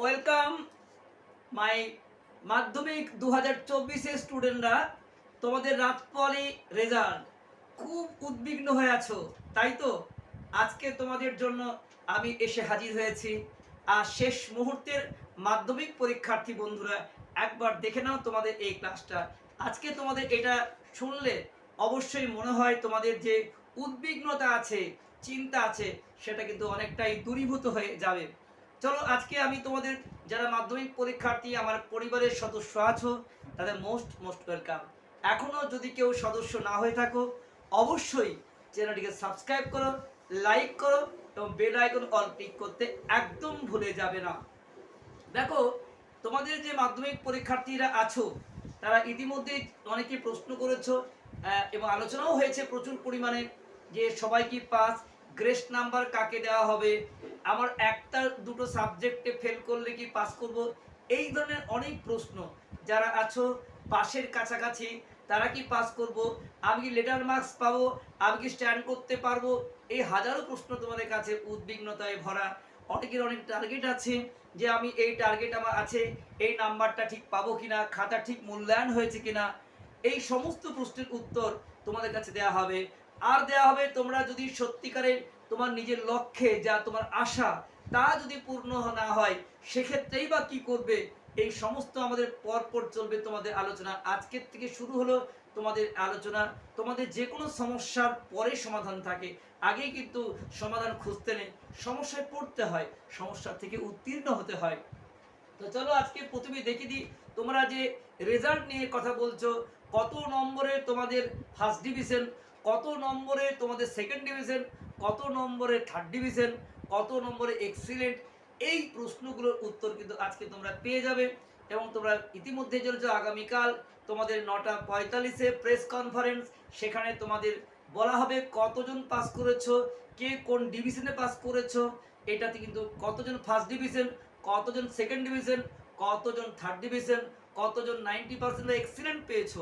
Welcome my মাধ্যমিক দু হাজার চব্বিশের স্টুডেন্টরা, তোমাদের রাতপরে রেজাল্ট। খুব উদ্বিগ্ন হয়ে আছো, তাই তো? আজকে তোমাদের জন্য আমি এসে হাজির হয়েছি। আর শেষ মুহূর্তের মাধ্যমিক পরীক্ষার্থী বন্ধুরা, একবার দেখে নাও তোমাদের এই ক্লাসটা। আজকে তোমাদের এটা শুনলে অবশ্যই মনে হয় তোমাদের যে উদ্বিগ্নতা আছে, চিন্তা আছে, সেটা কিন্তু অনেকটাই দূরীভূত হয়ে যাবে। চলো আজকে আমি তোমাদের যারা মাধ্যমিক পরীক্ষার্থী, আমার পরিবারের সদস্য আছো, তাদের মোস্ট মোস্ট ওয়েলকাম এখনও যদি কেউ সদস্য না হয়ে থাকো, অবশ্যই চ্যানেলটিকে সাবস্ক্রাইব করো লাইক করো এবং বেল আইকন অল ক্লিক করতে একদম ভুলে যাবে না। দেখো, তোমাদের যে মাধ্যমিক পরীক্ষার্থীরা আছো, তারা ইতিমধ্যে অনেকে প্রশ্ন করেছ এবং আলোচনাও হয়েছে প্রচুর পরিমাণে যে সবাই কি পাস গ্রেস নাম্বার কাকে দেওয়া হবে? আমার একটা দুটো সাবজেক্টে ফেল করলে কি পাস করব? এই ধরনের অনেক প্রশ্ন। যারা আছো, পাশের কাছাকাছি, তারা কি পাস করব? আমি কি লেটার মার্কস পাবো? আমি কি স্ট্যান্ড করতে পারব? এই হাজারো প্রশ্ন তোমাদের কাছে উদ্বিগ্নতায় ভরা। অনেকের অনেক টার্গেট আছে যে আমি এই টার্গেট আমার আছে, এই নাম্বারটা ঠিক পাবো কিনা, খাতা ঠিক মূল্যায়ন হয়েছে কিনা? এই সমস্ত প্রশ্নের উত্তর তোমাদের কাছে দেওয়া হবে। আর দেওয়া হবে তোমরা যদি সত্যিকারের তোমার নিজের লক্ষ্যে যা তোমার আশা তা যদি পূর্ণ না হয়, সেক্ষেত্রেই বা কি করবে? এই সমস্ত আমাদের পরপর চলবে তোমাদের আলোচনা। আজকের থেকে শুরু হলো তোমাদের আলোচনা। তোমাদের যে কোনো সমস্যার পরে সমাধান থাকে। আগেই কিন্তু সমাধান খুঁজতে নেই। সমস্যায় পড়তে হয়। সমস্যা থেকে উত্তীর্ণ হতে হয়। তো চলো আজকে প্রথমে দেখে দিই, তোমরা যে রেজাল্ট নিয়ে কথা বলছো, কত নম্বরে তোমাদের ফার্স্ট ডিভিশন কত নম্বরে তোমাদের সেকেন্ড ডিভিশন কত নম্বরে থার্ড ডিভিশন কত নম্বরে এক্সিলেন্ট এই প্রশ্নগুলোর উত্তর কিন্তু আজকে তোমরা পেয়ে যাবে এবং তোমরা ইতিমধ্যে চলেছো আগামীকাল তোমাদের নটা পঁয়তাল্লিশে প্রেস কনফারেন্স সেখানে তোমাদের বলা হবে কতজন পাস করেছ, কে কোন ডিভিশনে পাস করেছ, এটাতে কিন্তু কতজন ফার্স্ট ডিভিশন কতজন সেকেন্ড ডিভিশন কতজন থার্ড ডিভিশন কতজন নাইনটি পার্সেন্ট এক্সিলেন্ট পেয়েছ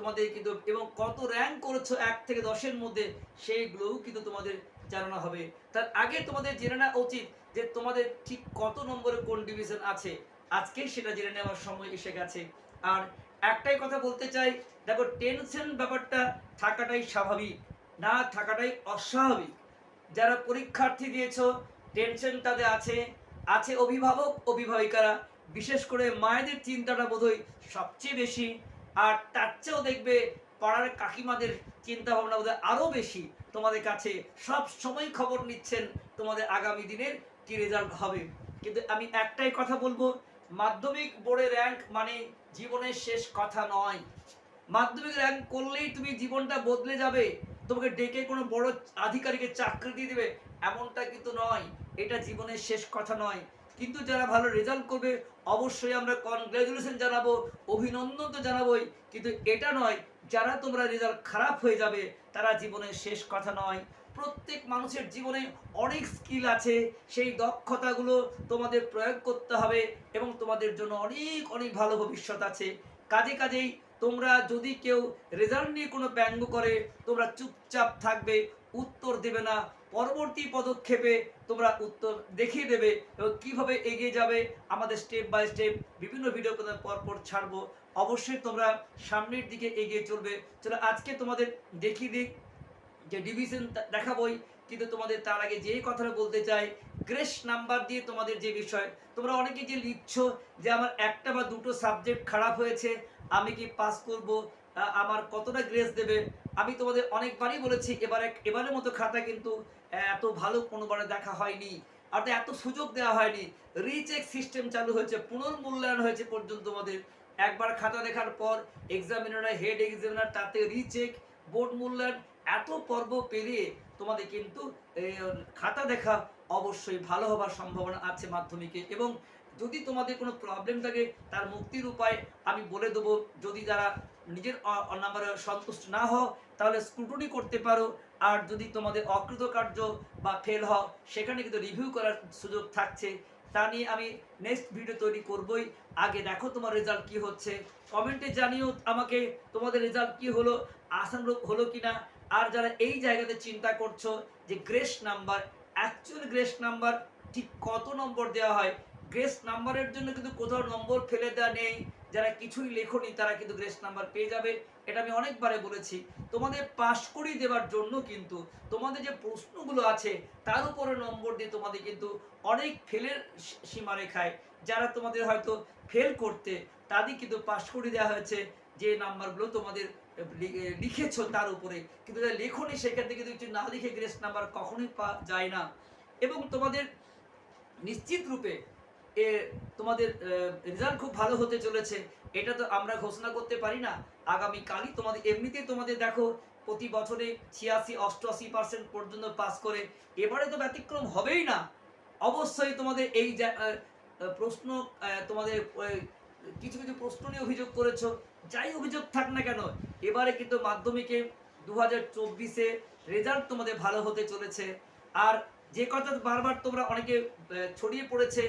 তোমাদের কিন্তু, এবং কত র্যাঙ্ক করেছ এক থেকে দশের মধ্যে, সেইগুলোও কিন্তু তোমাদের জানানো হবে। তার আগে তোমাদের জেনে নেওয়া উচিত যে তোমাদের ঠিক কত নম্বরে কোন ডিভিশন আছে। আজকে সেটা জেনে নেওয়ার সময় এসে গেছে। আর একটাই কথা বলতে চাই, দেখো টেনশন ব্যাপারটা থাকাটাই স্বাভাবিক, না থাকাটাই অস্বাভাবিক। যারা পরীক্ষার্থী দিয়েছ টেনশন তাদের আছে। আছে অভিভাবক, অভিভাবিকারা। বিশেষ করে মায়েদের চিন্তাটা বোধহয় সবচেয়ে বেশি। আর তার চেয়েও দেখবে পাড়ার কাকিমাদের চিন্তা ভাবনা বোধহয় আরও বেশি। তোমাদের কাছে সব সময় খবর নিচ্ছেন তোমাদের আগামী দিনের কি রেজাল্ট হবে। কিন্তু আমি একটাই কথা বলব, মাধ্যমিক বোর্ডে র্যাঙ্ক মানে জীবনের শেষ কথা নয়। মাধ্যমিক র্যাঙ্ক করলেই তুমি জীবনটা বদলে যাবে। তোমাকে ডেকে কোনো বড় আধিকারিকের চাকরি দিয়ে দেবে, এমনটা কিন্তু নয়। এটা জীবনের শেষ কথা নয়। কিন্তু যারা ভালো রেজাল্ট করবে, অবশ্যই আমরা কনগ্রাচুলেশন জানাব, অভিনন্দন তো জানাবোই, কিন্তু এটা নয়, যারা তোমরা রেজাল্ট খারাপ হয়ে যাবে, তারা জীবনের শেষ কথা নয়। প্রত্যেক মানুষের জীবনে অনেক স্কিল আছে, সেই দক্ষতাগুলো তোমাদের প্রয়োগ করতে হবে এবং তোমাদের জন্য অনেক অনেক ভালো ভবিষ্যৎ আছে। কাজে কাজেই তোমরা যদি কেউ রেজাল্ট নিয়ে কোনো ব্যঙ্গ করে, তোমরা চুপচাপ থাকবে উত্তর দেবে না। পরবর্তী পদক্ষেপে তোমরা উত্তর দেখিয়ে দেবে এবং কীভাবে এগিয়ে যাবে আমাদের স্টেপ বাই স্টেপ বিভিন্ন ভিডিও পরপর ছাড়বো। অবশ্যই তোমরা সামনের দিকে এগিয়ে চলবে। চলো আজকে তোমাদের দেখিয়ে দিই যে ডিভিশন দেখাবই। কিন্তু তোমাদের তার আগে যে কথাটা বলতে চাই গ্রেস নাম্বার দিয়ে তোমাদের যে বিষয়, তোমরা অনেকে যে লিখছো যে আমার একটা বা দুটো সাবজেক্ট খারাপ হয়েছে, আমি কি পাস করব? আমার কতটা গ্রেস দেবে? আমি তোমাদের অনেকবারই বলেছি, এবার এক এবারের মতো খাতা কিন্তু এত ভালো কোনোবারে দেখা হয়নি, আর এত সুযোগ দেওয়া হয়নি। রিচেক সিস্টেম চালু হয়েছে, পুনর্মূল্যায়ন হয়েছে পর্যন্ত তোমাদের। একবার খাতা দেখার পর এক্সামিনার হেড এক্সামিনার তাতে রিচেক বোর্ড মূল্যায়ন, এত পর্ব পেরিয়ে তোমাদের কিন্তু খাতা দেখা অবশ্যই ভালো হবার সম্ভাবনা আছে মাধ্যমিকে। এবং যদি তোমাদের কোনো প্রবলেম থাকে, তার মুক্তির উপায় আমি বলে দেবো। যদি যারা নিজের নাম্বারে সন্তুষ্ট না হও, তাহলে স্ক্রুটনি করতে পারো। আর যদি তোমাদের অকৃতকার্য বা ফেল হও, সেখানে কিন্তু রিভিউ করার সুযোগ থাকছে। তা নিয়ে আমি নেক্সট ভিডিও তৈরি করবই। আগে দেখো তোমার রেজাল্ট কি হচ্ছে। কমেন্টে জানিও আমাকে তোমাদের রেজাল্ট কি হলো, আশানুরূপ হলো কিনা। আর যারা এই জায়গাতে চিন্তা করছ যে grace number actual grace number ঠিক কত নম্বর দেওয়া হয় গ্রেস নাম্বারের জন্য কিন্তু কোথাও নম্বর ফেলে দেওয়া নেই। যারা কিছুই লেখনি, তারা কিন্তু গ্রেস নাম্বার পেয়ে যাবে। এটা আমি অনেকবারে বলেছি। তোমাদের পাশ করিয়ে দেওয়ার জন্য কিন্তু তোমাদের যে প্রশ্নগুলো আছে, তার উপরে নম্বর দিয়ে তোমাদের কিন্তু অনেক ফেলের সীমারেখায় যারা তোমাদের হয়তো ফেল করতে, তাদের কিন্তু পাশ করিয়ে দেওয়া হয়েছে। যে নাম্বারগুলো তোমাদের লিখেছো তার উপরে। কিন্তু লেখনি থেকে কিন্তু না লিখে গ্রেস নাম্বার কখনোই পাওয়া যায় না। এবং তোমাদের নিশ্চিত রূপে এ তোমাদের রেজাল্ট খুব ভালো হতে চলেছে। এটা তো আমরা ঘোষণা করতে পারি না। আগামী কালই তোমাদের, এমনিতেই তোমাদের দেখো, প্রতি বছরে ছিয়াশি, অষ্টআশি পার্সেন্ট পর্যন্ত পাস করে। এবারে তো ব্যতিক্রম হবেই না। অবশ্যই তোমাদের এই প্রশ্ন তোমাদের কিছু কিছু প্রশ্ন নিয়ে অভিযোগ করেছ। যাই অভিযোগ থাক না কেন, এবারে কিন্তু মাধ্যমিকে দু হাজার চব্বিশে রেজাল্ট তোমাদের ভালো হতে চলেছে। আর যে কথা বারবার তোমরা অনেকে ছড়িয়ে পড়েছে,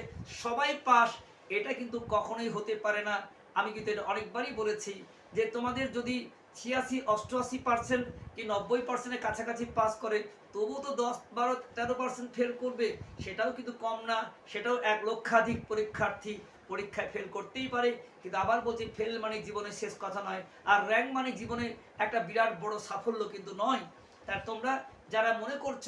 সবাই পাস, এটা কিন্তু কখনোই হতে পারে না। আমি কিন্তু এটা অনেকবারই বলেছি যে তোমাদের যদি ছিয়াশি, অষ্টআশি পার্সেন্ট কি নব্বই পার্সেন্টের কাছাকাছি পাস করে, তবুও তো দশ, বারো, তেরো পার্সেন্ট ফেল করবে, সেটাও কিন্তু কম না। সেটাও এক লক্ষাধিক পরীক্ষার্থী পরীক্ষায় ফেল করতেই পারে। কিন্তু আবার বলছি ফেল মানে জীবনের শেষ কথা নয়। আর র্যাঙ্ক মানে জীবনে একটা বিরাট বড় সাফল্য কিন্তু নয়। তা তোমরা যারা মনে করছ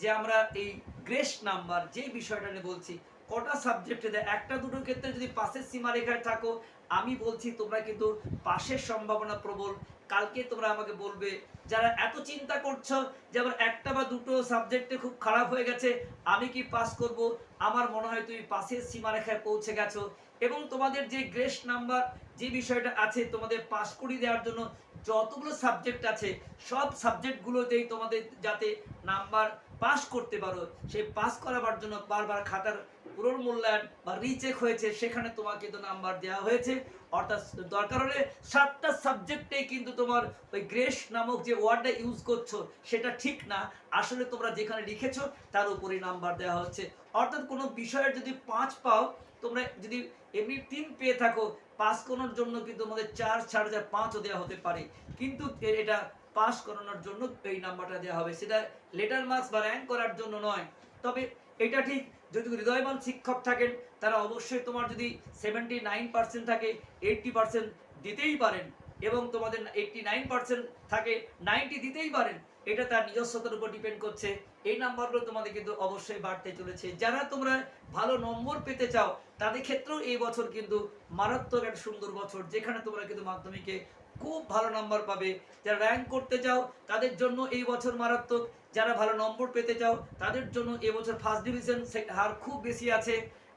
যে আমরা এই গ্রেস নাম্বার যে বিষয়টা নিয়ে বলছি, কটা সাবজেক্টে দেয়? একটা, দুটো ক্ষেত্রে যদি পাশের সীমারেখায় থাকো, আমি বলছি তোমরা কিন্তু পাশের সম্ভাবনা প্রবল। কালকে তোমরা আমাকে বলবে, যারা এত চিন্তা করছ যে আমার একটা বা দুটো সাবজেক্টে খুব খারাপ হয়ে গেছে, আমি কি পাস করব? আমার মনে হয় তুমি পাশের সীমারেখায় পৌঁছে গেছো। এবং তোমাদের যে গ্রেস নাম্বার, যে বিষয়টা আছে তোমাদের পাস করিয়ে দেওয়ার জন্য যতগুলো সাবজেক্ট আছে, সব সাবজেক্টগুলোতেই তোমাদের যাতে নাম্বার পাস করতে পারো, সেই পাস করাবার জন্য বারবার খাতার পুনর্মূল্যায়ন বা রিচেক হয়েছে, সেখানে তোমাকে তো নাম্বার দেওয়া হয়েছে। অর্থাৎ দরকার হলে সাতটা সাবজেক্টে কিন্তু তোমার ওই গ্রেস নামক যে ওয়ার্ডটা ইউজ করছ, সেটা ঠিক না। আসলে তোমরা যেখানে লিখেছো, তার উপরেই নাম্বার দেওয়া হচ্ছে। অর্থাৎ কোনো বিষয়ের যদি পাঁচ পাও, তোমরা যদি এমনি তিন পেয়ে থাকো পাস করানোর জন্য কিন্তু তোমাদের চার চার হাজার পাঁচও দেওয়া হতে পারে। কিন্তু এটা পাস করানোর জন্য এই নাম্বারটা দেওয়া হবে। সেটা লেটার মার্কস বা র্যাঙ্ক করার জন্য নয়। তবে এটা ঠিক, যদি হৃদয়বান শিক্ষক থাকেন, তারা অবশ্যই তোমার যদি সেভেন্টি নাইন পার্সেন্ট থাকে এইটটি পার্সেন্ট দিতেই পারেন এবং তোমাদের এইটটি নাইন পার্সেন্ট থাকে নাইনটি দিতেই পারেন। এটা তার নিজস্বতার উপর ডিপেন্ড করছে। এই নাম্বারগুলো তোমাদের কিন্তু অবশ্যই বাড়তে চলেছে। যারা তোমরা ভালো নম্বর পেতে চাও, তাদের ক্ষেত্রেও এই বছর কিন্তু মারাত্মক একটা সুন্দর বছর, যেখানে তোমরা কিন্তু মাধ্যমিকে খুব ভালো নাম্বার পাবে। যারা র্যাঙ্ক করতে চাও, তাদের জন্য এই বছর মারাত্মক। যারা ভালো নম্বর পেতে চাও, তাদের জন্য এবছর ফার্স্ট ডিভিশন হার খুব বেশি আছে।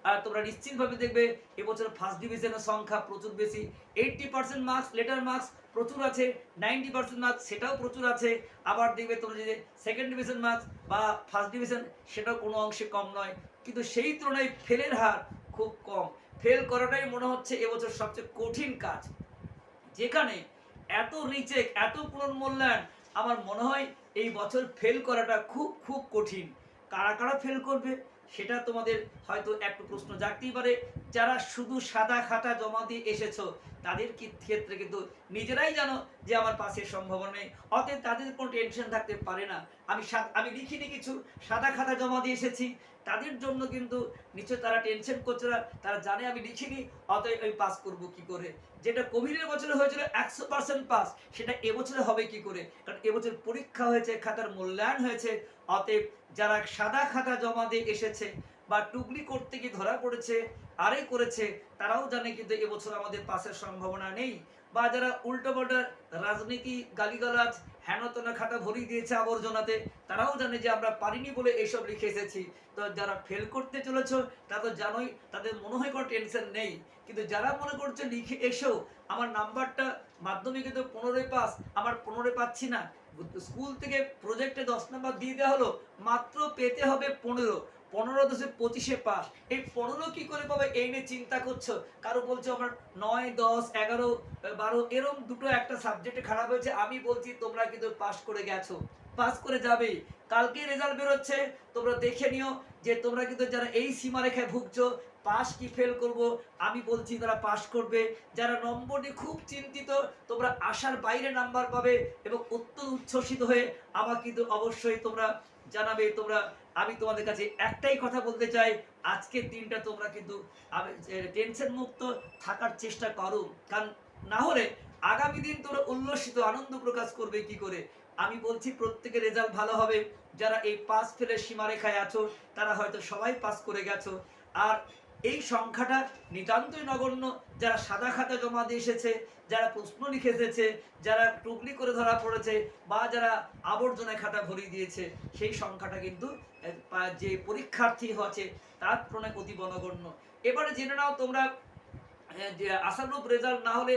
আর তোমরা নিশ্চিতভাবে দেখবে এবছর ফার্স্ট ডিভিশনের সংখ্যা প্রচুর বেশি। Eighty percent marks letter marks প্রচুর আছে। নাইনটি পার্সেন্ট মার্কস সেটাও প্রচুর আছে। আবার দেখবে তোমরা যে সেকেন্ড ডিভিশন মার্কস বা ফার্স্ট ডিভিশন সেটাও কোনো অংশে কম নয়। কিন্তু সেই তুলনায় ফেলের হার খুব কম। ফেল করাটাই মনে হচ্ছে এবছর সবচেয়ে কঠিন কাজ। যেখানে এত রিচেক এত পুনর্মূল্যায়ন আমার মনে হয় এই বছর ফেল করাটা খুব খুব কঠিন। কারা কারা ফেল করবে? সেটা তোমাদের হয়তো একটু প্রশ্ন জাগতেই পারে। যারা শুধু সাদা খাতা জমা দিয়ে এসেছ, তাদের ক্ষেত্রে কিন্তু নিজেরাই জানো যে আমার পাশের সম্ভাবনা নেই। অতএব তাদের কোনো টেনশন থাকতে পারে না। আমি আমি লিখিনি কিছু, সাদা খাতা জমা দিয়ে এসেছি। তাদের জন্য কিন্তু নিশ্চয় তারা টেনশন করছে না। তারা জানে আমি লিখিনি, অতএব আমি পাস করব কি করে? যেটা কোভিডের বছরে হয়েছিল একশো পার্সেন্ট পাস সেটা এবছরে হবে কি করে? কারণ এবছর পরীক্ষা হয়েছে, খাতার মূল্যায়ন হয়েছে। অতএব যারা সাদা খাতা জমা দিয়ে এসেছে বা টুকলি করতে গিয়ে ধরা পড়েছে, আরে করেছে, তারাও জানে কিন্তু এবছর আমাদের পাসের সম্ভাবনা নেই। বা যারা উল্টো পাল্টা রাজনীতি, গালিগালাজ, হেনতনা খাতা ভরিয়ে দিয়েছে আবর্জনাতে, তারাও জানে যে আমরা পারিনি বলে এইসব লিখে এসেছি। তো যারা ফেল করতে চলেছ, তা তো জানোই তাদের মনে হয় কোনো টেনশন নেই। কিন্তু যারা মনে করছে লিখে এসেও আমার নাম্বারটা মাধ্যমিকে তো পনেরোই পাস আমার পনেরোই পাচ্ছি না। স্কুল থেকে প্রজেক্টে দশ নাম্বার দিয়ে দেওয়া হলো, মাত্র পেতে হবে পনেরো। পনেরো দশে পঁচিশে পাস এই পনেরো কি করে পাবে এই নিয়ে চিন্তা করছ? কারও বলছো আমার নয়, দশ, এগারো, বারো, এরম দুটো একটা সাবজেক্টে খারাপ হয়েছে, আমি বলছি তোমরা কিন্তু পাস করে গেছো। পাস করে যাবেই। কালকে রেজাল্ট বেরোচ্ছে, তোমরা দেখে নিও যে তোমরা কিন্তু যারা এই সীমারেখায় ভুগছো পাস কি ফেল করব? আমি বলছি তারা পাশ করবে। যারা নম্বর নিয়ে খুব চিন্তিত, তোমরা আশার বাইরে নাম্বার পাবে এবং অত্যন্ত উচ্ছ্বসিত হয়ে আমার কিন্তু অবশ্যই তোমরা জানাবে। তোমরা, আমি তোমাদের কাছে একটাই কথা বলতে চাই, আজকের দিনটা তোমরা কিন্তু টেনশন মুক্ত থাকার চেষ্টা করো। কারণ না হলে আগামী দিন তোমরা উল্লসিত, আনন্দ প্রকাশ করবে কি করে? আমি বলছি প্রত্যেকের রেজাল্ট ভালো হবে। যারা এই পাস ফেলের সীমারেখায় আছো, তারা হয়তো সবাই পাস করে গেছো। আর এই সংখ্যাটা নিতান্তই নগণ্য। যারা সাদা খাতা জমা দিয়ে এসেছে, যারা প্রশ্ন লিখে এসেছে, যারা টুকলি করে ধরা পড়েছে বা যারা আবর্জনায় খাতা ভরিয়ে দিয়েছে, সেই সংখ্যাটা কিন্তু যে পরীক্ষার্থী হচ্ছে তার তুলনায় অতি নগণ্য। এবারে জেনে নাও তোমরা যে আশানুরূপ রেজাল্ট না হলে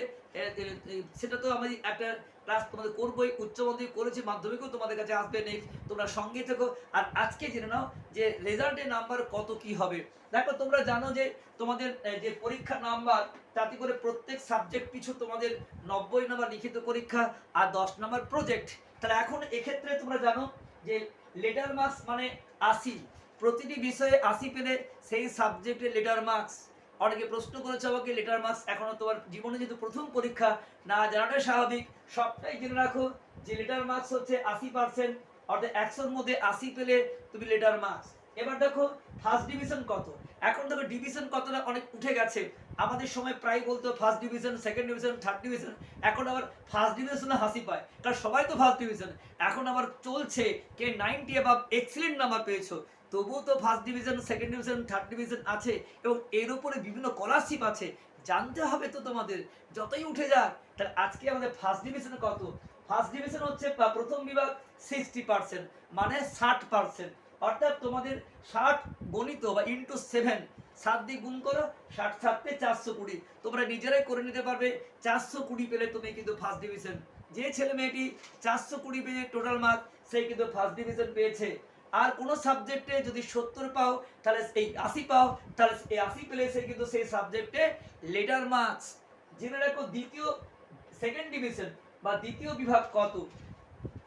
সেটা তো আমি একটা ক্লাস তোমাদের করবোই, উচ্চ মাধ্যমিক করেছি, মাধ্যমিকও তোমাদের কাছে আসবে নেক্সট তোমরা সঙ্গে থেকো। আর আজকে জেনে নাও যে রেজাল্টের নাম্বার কত কি হবে। দেখো, তোমরা জানো যে তোমাদের যে পরীক্ষা নাম্বার তাতে করে প্রত্যেক সাবজেক্ট পিছু তোমাদের নব্বই নাম্বার লিখিত পরীক্ষা আর দশ নাম্বার প্রজেক্ট তাহলে এখন এক্ষেত্রে তোমরা জানো যে লেটার মার্কস মানে আশি। প্রতিটি বিষয়ে আশি পেলে সেই সাবজেক্টে লেটার মার্কস অনেকে প্রশ্ন করেছে আমাকে লেটার মার্কস এখনও তোমার জীবনে যেহেতু প্রথম পরীক্ষা। না জানাটাই স্বাভাবিক। সবটাই জেনে রাখো যে লেটার মার্কস হচ্ছে আশি পার্সেন্ট অর্থাৎ একশোর মধ্যে আশি পেলে তুমি লেটার মার্কস এবার দেখো ফার্স্ট ডিভিশন কত? এখন দেখো ডিভিশন কতটা অনেক উঠে গেছে। আমাদের সময় প্রায় বলতো first division second division third division এখন আবার ফার্স্ট ডিভিশনে হাসি পায়। কারণ সবাই তো ফার্স্ট ডিভিশন এখন আবার চলছে, কে নাইনটি এবাব এক্সিলেন্ট নাম্বার পেয়েছ। তবুও তো first division second division third division আছে এবং এর উপরে বিভিন্ন স্কলারশিপ আছে। জানতে হবে তো তোমাদের, যতই উঠে যাক, তাহলে আজকে আমাদের ফার্স্ট ডিভিশনে কত? ফার্স্ট ডিভিশন হচ্ছে প্রথম বিভাগ সিক্সটি পার্সেন্ট মানে ষাট পার্সেন্ট অর্থাৎ তোমাদের ষাট গণিত বা ইন্টু সেভেন সাত দিয়ে গুণ করো, ষাট সাততে চারশো কুড়ি। তোমরা নিজেরাই করে নিতে পারবে, চারশো কুড়ি পেলে তুমি কিন্তু ফার্স্ট ডিভিশন যে ছেলে মেয়েটি চারশো কুড়ি পেয়ে টোটাল মার্ক সেই কিন্তু ফার্স্ট ডিভিশন পেয়েছে। আর কোনো সাবজেক্টে যদি সত্তর পাও, তাহলে এই আশি পাও, তাহলে এই আশি পেলে সে কিন্তু সেই সাবজেক্টে লেটার মার্কস জেনে রাখো দ্বিতীয় সেকেন্ড ডিভিশন বা দ্বিতীয় বিভাগ কত?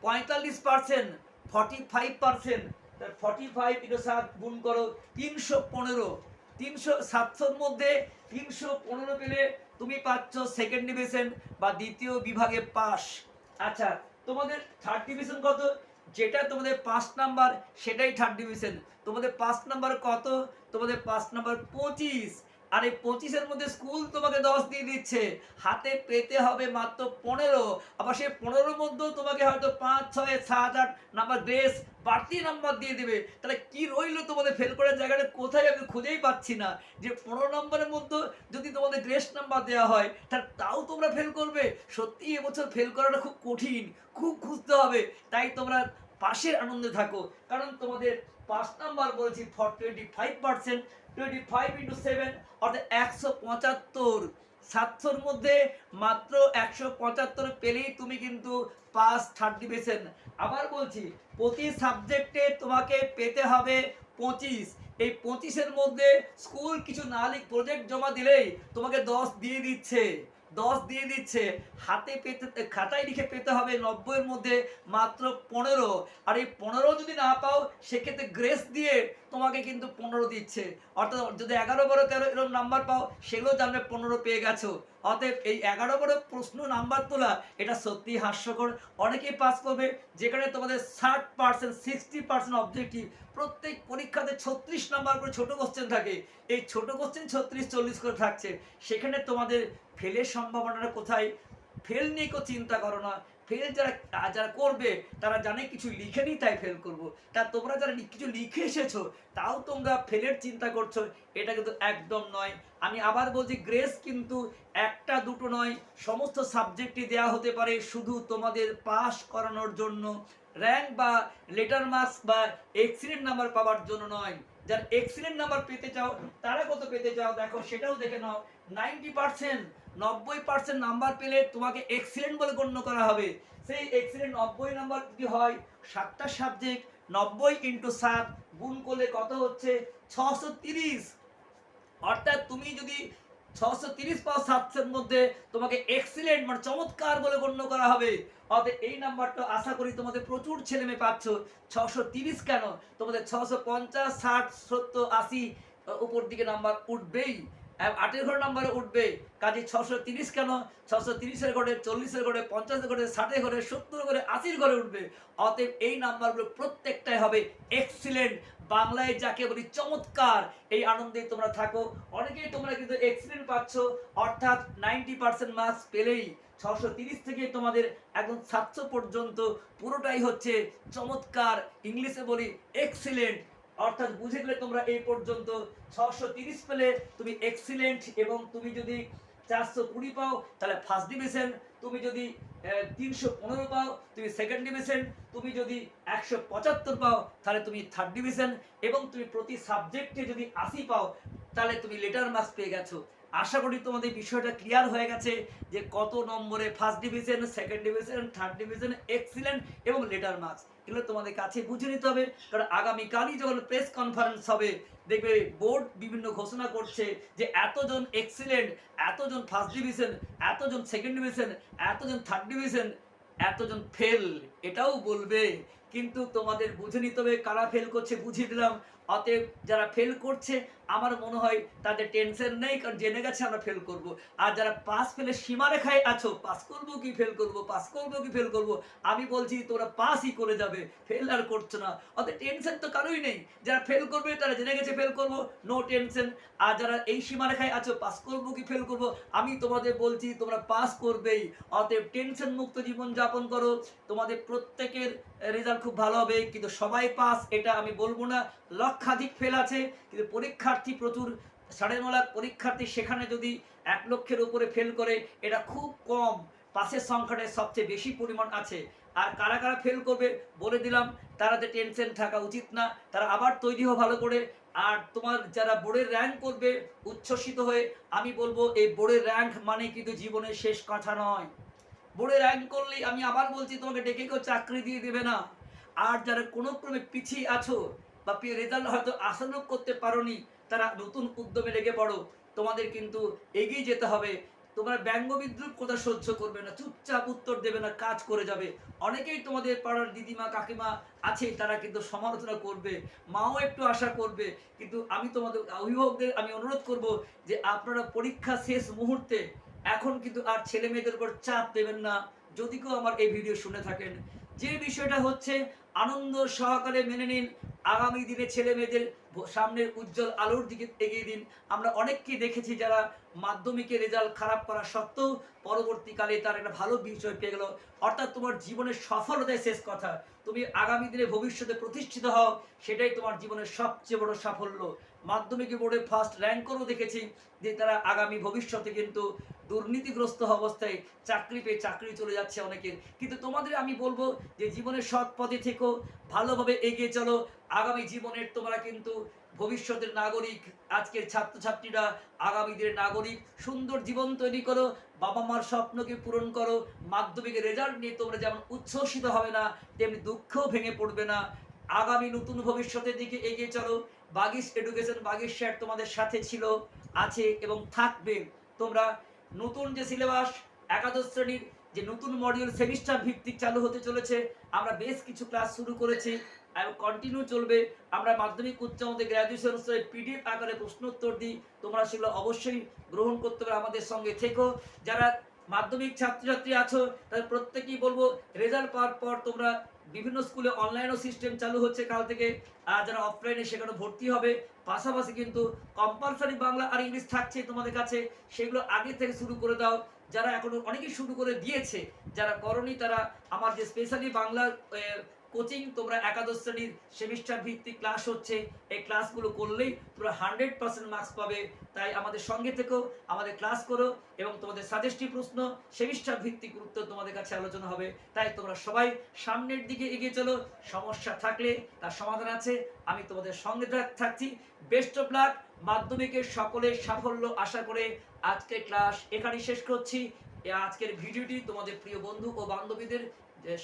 পঁয়তাল্লিশ percent forty five percent forty five into সাত গুণ করো তিনশো পনেরো। তিনশো সাতশোর মধ্যে তিনশো পনেরো পেলে তুমি পাচ্ছ সেকেন্ড ডিভিশন বা দ্বিতীয় বিভাগে পাস আচ্ছা তোমাদের থার্ড ডিভিশন কত? যেটা তোমাদের পাঁচ নাম্বার, সেটাই থার্ড ডিভিশন তোমাদের পাঁচ নাম্বার কত? তোমাদের পাঁচ নাম্বার পঁচিশ। আর এই পঁচিশের মধ্যে স্কুল তোমাকে দশ দিয়ে দিচ্ছে। হাতে পেতে হবে মাত্র পনেরো। আবার সেই পনেরোর মধ্যেও তোমাকে হয়তো পাঁচ, ছয়, সাত, আট নাম্বার গ্রেস বাড়তি নাম্বার দিয়ে দেবে। তাহলে কি রইল তোমাদের ফেল করার জায়গাটা? কোথায় আমি খুঁজেই পাচ্ছি না। যে পনেরো নম্বরের মধ্যে যদি তোমাদের গ্রেস নাম্বার দেওয়া হয়, তাহলে তাও তোমরা ফেল করবে। সত্যি এবছর ফেল করাটা খুব কঠিন, খুব খুঁজতে হবে। তাই তোমরা পাশের আনন্দে থাকো। কারণ তোমাদের পাঁচ নাম্বার বলেছি for twenty five percent twenty five into seven অর্থাৎ একশো পঁচাত্তর। সাতশোর মধ্যে মাত্র একশো পঁচাত্তর পেলেই তুমি কিন্তু পাস থার্ড ডিভিশন আবার বলছি, প্রতি সাবজেক্টে তোমাকে পেতে হবে পঁচিশ। এই পঁচিশের মধ্যে স্কুল কিছু না লিখ প্রজেক্ট জমা দিলেই তোমাকে দশ দিয়ে দিচ্ছে। দশ দিয়ে দিচ্ছে। হাতে পেতে, খাতায় লিখে পেতে হবে নব্বইয়ের মধ্যে মাত্র পনেরো। আর এই পনেরো যদি না পাও, সেক্ষেত্রে গ্রেস দিয়ে তোমাকে কিন্তু পনেরো দিচ্ছে। অর্থাৎ যদি এগারো বারো তেরো এরকম নাম্বার পাও সেগুলো জানবে পনেরো পেয়ে গেছো। অতএব এই এগারো করে প্রশ্ন নাম্বার তোলা, এটা সত্যি হাস্যকর। অনেকেই পাস করবে, যেখানে তোমাদের ষাট পার্সেন্ট সিক্সটি পার্সেন্ট অবজেক্টিভ প্রত্যেক পরীক্ষাতে ছত্রিশ নাম্বার করে ছোট কোশ্চেন থাকে। এই ছোট কোশ্চেন ছত্রিশ, চল্লিশ করে থাকছে। সেখানে তোমাদের ফেলের সম্ভাবনাটা কোথায়? ফেল নিয়ে কেউ চিন্তা করো না। ফেল যারা যারা করবে, তারা জানে কিছু লিখেনি, তাই ফেল করব। তা তোমরা যারা কিছু লিখে এসেছ, তাও তোমরা ফেলের চিন্তা করছ, এটা কিন্তু একদম নয়। আমি আবার বলছি গ্রেস কিন্তু একটা, দুটো নয়, সমস্ত সাবজেক্টই দেয়া হতে পারে শুধু তোমাদের পাস করানোর জন্য। র্যাঙ্ক বা লেটার মার্কস বা এক্সিলেন্ট নাম্বার পাওয়ার জন্য নয়। যারা এক্সিলেন্ট নাম্বার পেতে চাও, তারা কত পেতে চাও, দেখো সেটাও দেখে নাও। নাইনটি পার্সেন্ট নব্বই পার্সেন্ট নাম্বার পেলে তোমাকে এক্সিলেন্ট বলে গণ্য করা হবে। সেই এক্সিলেন্ট নব্বই নাম্বার যদি হয়, সাতটা সাবজেক্ট নব্বই ইন্টু সাত, গুণ করলে কত হচ্ছে? ছশো তিরিশ। অর্থাৎ তুমি যদি ছশো তিরিশ পাও সাতশোর মধ্যে তোমাকে এক্সিলেন্ট মানে চমৎকার বলে গণ্য করা হবে। অতএব এই নাম্বারটা আশা করি তোমাদের প্রচুর ছেলে মেয়ে পাচ্ছ। ছশো তিরিশ কেন? তোমাদের ছশো পঞ্চাশ, ষাট, সত্তর, আশি উপর দিকে নাম্বার উঠবেই। আটের ঘরে নাম্বারে উঠবে। কাজে ছশো তিরিশ কেন? ছশো তিরিশের ঘরে, চল্লিশের ঘরে, পঞ্চাশের ঘরে, ষাটের ঘরে, সত্তর ঘরে, আশির ঘরে উঠবে। অতএব এই নাম্বারগুলো প্রত্যেকটাই হবে এক্সিলেন্ট বাংলায় যাকে বলি চমৎকার এই আনন্দে তোমরা থাকো। অনেকেই তোমরা কিন্তু এক্সিলেন্ট পাচ্ছ, অর্থাৎ নাইনটি পার্সেন্ট মার্কস পেলেই ছশো তিরিশ থেকে তোমাদের একদম সাতশো পর্যন্ত পুরোটাই হচ্ছে চমৎকার ইংলিশে বলি এক্সিলেন্ট অর্থাৎ বুঝে গেলে তোমরা এই পর্যন্ত ছশো তিরিশ পেলে তুমি এক্সিলেন্ট এবং তুমি যদি চারশো কুড়ি পাও, তাহলে ফার্স্ট ডিভিশন তুমি যদি তিনশো পনেরো পাও, তুমি সেকেন্ড ডিভিশন তুমি যদি একশো পঁচাত্তর পাও, তাহলে তুমি থার্ড ডিভিশন এবং তুমি প্রতি সাবজেক্টে যদি আশি পাও, তাহলে তুমি লেটার মার্কস পেয়ে গেছো। আশা করি তোমাদের বিষয়টা ক্লিয়ার হয়ে গেছে যে কত নম্বরে first division second division third division excellent এবং লেটার মার্কস এগুলো তোমাদের কাছে বুঝে নিতে হবে, কারণ আগামীকালই যখন প্রেস কনফারেন্স হবে, দেখবে বোর্ড বিভিন্ন ঘোষণা করছে যে এতজন এক্সিলেন্ট এতজন ফার্স্ট ডিভিশন এতজন সেকেন্ড ডিভিশন এতজন থার্ড ডিভিশন এতজন ফেল এটাও বলবে। কিন্তু তোমাদের বুঝে নিতে হবে কারা ফেল করছে, বুঝিয়ে দিলাম। অতএব যারা ফেল করছে আমার মনে হয় তাদের টেনশন নেই, কারণ জেনে গেছে আমরা ফেল করব। আর যারা পাস ফেলে সীমারেখায় আছো পাস করব কি ফেল করব পাস করব কি ফেল করব, আমি বলছি তোরা পাসই করে যাবে ফেল আর করছ না। অতএব টেনশন তো কারোই নেই। যারা ফেল করবে, তারা জেনে গেছে ফেল করব নো টেনশন আর যারা এই সীমারেখায় আছো পাস করব কি ফেল করব, আমি তোমাদের বলছি তোমরা পাস করবেই। অতএব টেনশন মুক্ত জীবন যাপন করো। তোমাদের প্রত্যেকের রেজাল্ট খুব ভালো হবে, কিন্তু সবাই পাস এটা আমি বলব না। লক্ষাধিক ফেল আছে, কিন্তু পরীক্ষার্থী প্রচুর সাড়ে ন লাখ পরীক্ষার্থী সেখানে যদি এক লক্ষের উপরে ফেল করে, এটা খুব কম, পাশের সংখ্যাটা সবচেয়ে বেশি পরিমাণ আছে। আর কারা কারা ফেল করবে, বলে দিলাম তারাতে টেনশন থাকা উচিত না, তারা আবার তৈরি হো ভালো করে। আর তোমার যারা বোর্ডের র্যাঙ্ক করবে, উচ্ছ্বসিত হয়ে, আমি বলব, এই বোর্ডের র্যাঙ্ক মানে কিন্তু জীবনের শেষ কথা নয়। বোর্ডে র্যাঙ্ক করলেই আমি আবার বলছি, তোমাকে ডেকে কেউ চাকরি দিয়ে দেবে না। আর যারা কোনো ক্রমে পিছিয়ে আছো, বা রেজাল্ট হয়তো আশানুরূপ করতে পারোনি তারা নতুন উদ্যমে লেগে পড়ো। তোমাদের কিন্তু এগিয়ে যেতে হবে। তোমরা ব্যঙ্গ বিদ্রুপ কথা সহ্য করবে না, চুপচাপ উত্তর দেবে না, কাজ করে যাবে। অনেকেই তোমাদের পাড়ার দিদিমা, কাকিমা আছে, তারা কিন্তু সমালোচনা করবে, মাও একটু আশা করবে। কিন্তু আমি তোমাদের অভিভাবকদের, আমি অনুরোধ করব যে আপনারা পরীক্ষা শেষ মুহূর্তে এখন কিন্তু আর ছেলে মেয়েদের উপর চাপ দেবেন না। যদি কেউ আমার এই ভিডিও শুনে থাকেন। যে বিষয়টা হচ্ছে, আনন্দ সহকারে মেনে নিন। আগামী দিনে ছেলে মেয়েদের সামনের উজ্জ্বল আলোর দিকে এগিয়ে দিন। আমরা অনেককে দেখেছি যারা মাধ্যমিকের রেজাল্ট খারাপ করা সত্ত্বেও পরবর্তীকালে তার একটা ভালো বিষয় পেয়ে গেল। অর্থাৎ তোমার জীবনের সফলতাই শেষ কথা। তুমি আগামী দিনে ভবিষ্যতে প্রতিষ্ঠিত হও, সেটাই তোমার জীবনের সবচেয়ে বড় সাফল্য। মাধ্যমিক বোর্ডে ফার্স্ট র্যাঙ্করও দেখেছি যে তারা আগামী ভবিষ্যতে কিন্তু দুর্নীতিগ্রস্ত অবস্থায় চাকরি পেয়ে চাকরি চলে যাচ্ছে অনেকের। কিন্তু তোমাদের আমি বলব যে জীবনের সৎ পথে থেকো, ভালোভাবে এগিয়ে চলো। আগামী জীবনের তোমরা কিন্তু ভবিষ্যতের নাগরিক, আজকের ছাত্রছাত্রীরা আগামী দিনের নাগরিক, সুন্দর জীবন তৈরি করো বাবা মার স্বপ্নকে পূরণ করো। মাধ্যমিকের রেজাল্ট নিয়ে তোমরা যেমন উচ্ছ্বসিত হবে না, তেমনি দুঃখও ভেঙে পড়বে না। আগামী নতুন ভবিষ্যতের দিকে এগিয়ে চলো। বাগিস এডুকেশন, বাগিস স্যার তোমাদের সাথে ছিল, আছে এবং থাকবে। তোমরা নতুন যে সিলেবাস, একাদশ শ্রেণির যে নতুন মডিউল সেমিস্টার ভিত্তিক চালু হতে চলেছে, আমরা বেশ কিছু ক্লাস শুরু করেছি এবং কন্টিনিউ চলবে। আমরা মাধ্যমিক, উচ্চ মাধ্যমিক গ্র্যাজুয়েশন স্তরে পিডিএফ আকারে প্রশ্নোত্তর দিই। তোমরা সেগুলো অবশ্যই গ্রহণ করতে হবে আমাদের সঙ্গে থেকো। যারা মাধ্যমিক ছাত্রছাত্রী আছো, তাদের প্রত্যেকেই বলব রেজাল্ট পাওয়ার পর তোমরা বিভিন্ন স্কুলে অনলাইনও সিস্টেম চালু হচ্ছে কাল থেকে। আর যারা অফলাইনে সেখানে ভর্তি হবে, পাশাপাশি কিন্তু কম্পালসারি বাংলা আর ইংলিশ থাকছে তোমাদের কাছে, সেগুলো আগে থেকে শুরু করে দাও। যারা এখনও অনেকেই শুরু করে দিয়েছে, যারা করনি তারা আমার যে স্পেশালি বাংলার কোচিং তোমরা একাদশ শ্রেণির সেমিস্টার ভিত্তিক ক্লাস হচ্ছে। এই ক্লাসগুলো করলেই তোমরা হান্ড্রেড পার্সেন্ট মার্কস পাবে। তাই আমাদের সঙ্গে থেকেও আমাদের ক্লাস করো এবং তোমাদের সাজেস্টিভ প্রশ্ন সেমিস্টার ভিত্তিক উত্তর তোমাদের কাছে আলোচনা হবে। তাই তোমরা সবাই সামনের দিকে এগিয়ে চলো। সমস্যা থাকলে তার সমাধান আছে। আমি তোমাদের সঙ্গে থাকছি। বেস্ট অফ লাক মাধ্যমিকের সকলের সাফল্য আশা করে আজকের ক্লাস এখানেই শেষ করছি। আজকের ভিডিওটি তোমাদের প্রিয় বন্ধু ও বান্ধবীদের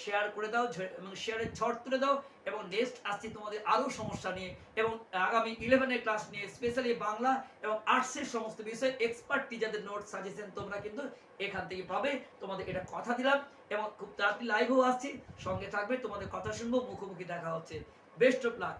শেয়ার করে দাও এবং শেয়ারের ঝড় তুলে দাও, এবং নেক্সট আসছি তোমাদের আরও সমস্যা নিয়ে, এবং আগামী ইলেভেনের ক্লাস নিয়ে স্পেশালি বাংলা এবং আর্টসের সমস্ত বিষয়ে এক্সপার্ট টিচারদের নোট সাজেশন তোমরা কিন্তু এখান থেকে পাবে। তোমাদের এটা কথা দিলাম, এবং খুব তাড়াতাড়ি লাইভও আসছি। সঙ্গে থাকবে, তোমাদের কথা শুনব, মুখোমুখি দেখা হচ্ছে। Best of luck